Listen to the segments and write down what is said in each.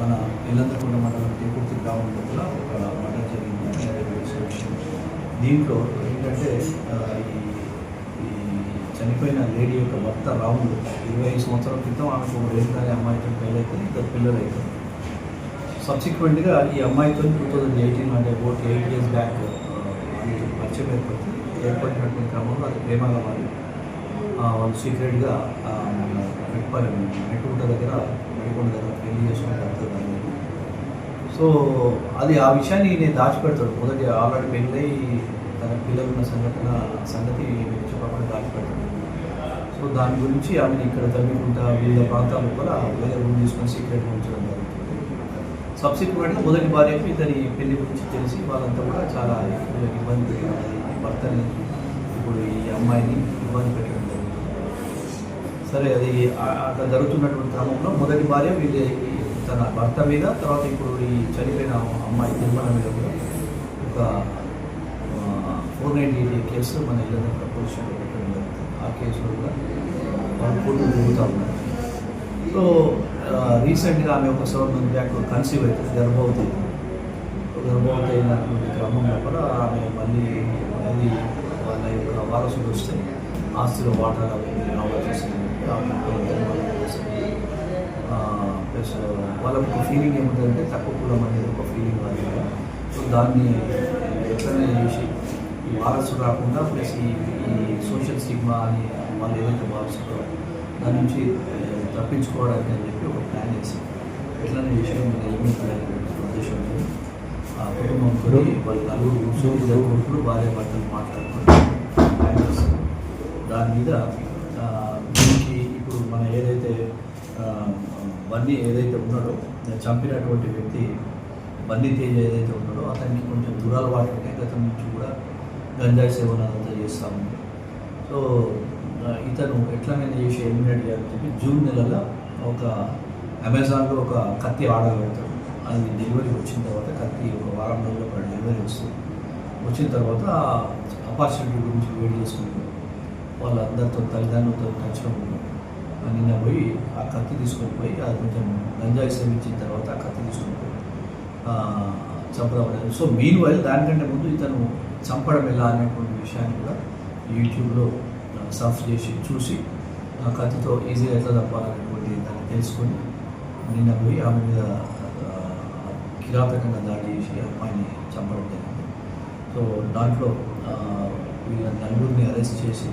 మన ఇల్లంతకుండ మండలం తీపూర్తి గ్రామం కూడా ఒక మండలం జరిగింది. దీంట్లో ఏంటంటే ఈ చనిపోయిన లేడీ యొక్క భర్త రాములు ఇరవై ఐదు సంవత్సరాల క్రితం ఆమెకు రేపుదారి అమ్మాయితో పెళ్ళైతే ఇద్దరు పిల్లలు అవుతారు సబ్సిక్వెంట్గా ఈ అమ్మాయితో టూ థౌజండ్ ఎయిటీన్ అంటే ఓట్ ఎయిట్ ఇయర్స్ బ్యాక్ పరిచయం ఏర్పడుతుంది. ఏర్పడినటువంటి క్రమంలో అది ప్రేమగా మారి వాళ్ళు సీక్రెట్గా మెట్పల్లి మెట్టుకుంట దగ్గర మెట్టుకుంట దగ్గర పెళ్ళి చేసుకుని సో అది ఆ విషయాన్ని నేను దాచిపెడతాడు మొదటి ఆల్రెడీ పెళ్ళై తన పిల్లలు ఉన్న సంఘటన సంగతి నేను చెప్పకుండా దాచిపెడతాడు సో దాని గురించి ఆమెను ఇక్కడ తగ్గుకుంటా వివిధ ప్రాంతాల కూడా వేరే రూమ్ తీసుకొని సీక్రెట్గా ఉంచడం జరుగుతుంది. సబ్సిక్వెంట్గా మొదటి భార్యకు ఇతని పెళ్ళి గురించి తెలిసి వాళ్ళంతా కూడా చాలా ఇబ్బంది పెట్టడం భర్తని ఇప్పుడు ఈ అమ్మాయిని ఇబ్బంది పెట్టడం సరే అది అక్కడ జరుగుతున్నటువంటి క్రమంలో మొదటి భార్య వీళ్ళ తన భర్త మీద తర్వాత ఇప్పుడు ఈ చనిపోయిన అమ్మాయి నిర్మాణ మీద కూడా ఒక ఫోర్ నైంటీ కేసు మన ఇళ్ళ పొజిషన్ పెట్టడం జరుగుతుంది. ఆ కేసులో కూడా వాళ్ళు కోర్టులు తిరుగుతూ ఉన్నారు. సో రీసెంట్గా ఆమె ఒక సెవెన్ మంత్ బ్యాక్ కన్సీవ్ అవుతుంది గర్భవతి గర్భవతి అయినటువంటి క్రమంలో కూడా ఆమె మళ్ళీ అది వాళ్ళ యొక్క వారసులు వస్తే ఆస్తిలో వాటాలు అవి రావాల్సి వస్తుంది. ప్లస్ వాళ్ళకు ఒక ఫీలింగ్ ఏముందంటే తక్కువ కులం అనేది ఒక ఫీలింగ్ అది సో దాన్ని ఎట్లనే చేసి ఈ వారసు రాకుండా ప్లస్ ఈ ఈ సోషల్ స్టిగ్మా అని వాళ్ళు ఏదైతే భావిస్తారో దాని నుంచి తప్పించుకోవడానికి అని చెప్పి ఒక ప్లాన్ చేసి ఎట్లనే చేసి మన ఎలిమినేట్ అనేటువంటి ఉద్దేశంతో ఆ కుటుంబంతో వాళ్ళు నలుగురు కూర్చొని కొడుకులు భార్య భర్తలు మాట్లాడుకుంటారు దాని మీద ఆ, దీనికి ఇప్పుడు మన ఏదైతే ఆ, బన్నీ ఏదైతే ఉన్నాడో చంపినటువంటి వ్యక్తి బన్నీ తేజ్ ఏదైతే ఉన్నాడో అతనికి కొంచెం దురలవాటు ఉంటే గతం నుంచి కూడా గంజాయి సేవన అంతా చేస్తాము ఉంది సో ఇతను ఎట్లనైనా చేసి ఎలిమినేట్ చేయాలని చెప్పి జూన్ నెలలో ఒక అమెజాన్లో ఒక కత్తి ఆర్డర్ పెడతాడు. అది డెలివరీ వచ్చిన తర్వాత కత్తి ఒక వారం రోజుల్లో ఒక డెలివరీ వస్తుంది. వచ్చిన తర్వాత ఆపర్చునిటీ గురించి వెయిట్ చేసుకుంటారు వాళ్ళందరితో తల్లిదండ్రులతో టచ్లో ఉన్నారు నిన్న పోయి ఆ కత్తి తీసుకొని పోయి అది కొంచెం గంజాయి సేవించిన తర్వాత ఆ కత్తి తీసుకొని పోయి చంపడం సో మెయిన్ వైల్ దానికంటే ముందు ఇతను చంపడం ఎలా అనేటువంటి విషయాన్ని కూడా యూట్యూబ్లో సర్చ్ చేసి చూసి ఆ కత్తితో ఈజీగా ఎట్లా తప్పాలనేటువంటి దాన్ని తెలుసుకొని నిన్న పోయి ఆమె మీద కిరాతకంగా దాడి చేసి అమ్మాయిని చంపడం జరిగింది. సో దాంట్లో వీళ్ళ నలుగురిని అరెస్ట్ చేసి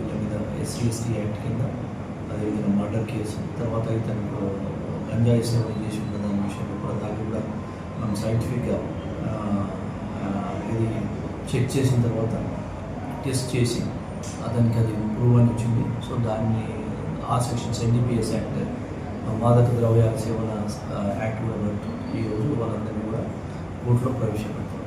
వీళ్ళ మీద ఎస్సీ ఎస్టీ యాక్ట్ కింద అదేవిధంగా మర్డర్ కేసు తర్వాత ఇతను గంజాయి సేవలు చేసి ఉన్న దాని విషయంలో కూడా దాన్ని కూడా మనం సైంటిఫిక్గా ఇది చెక్ చేసిన తర్వాత టెస్ట్ చేసి అతనికి అది ఇంప్రూవ్ అని వచ్చింది. సో దాన్ని ఆ సెక్షన్స్ ఎన్డీపీఎస్ యాక్ట్ మాదక ద్రవ్యాల సేవల యాక్ట్ కూడా పెడుతూ ఈరోజు వాళ్ళందరినీ కూడా కోర్టులో ప్రవేశపెడతాం.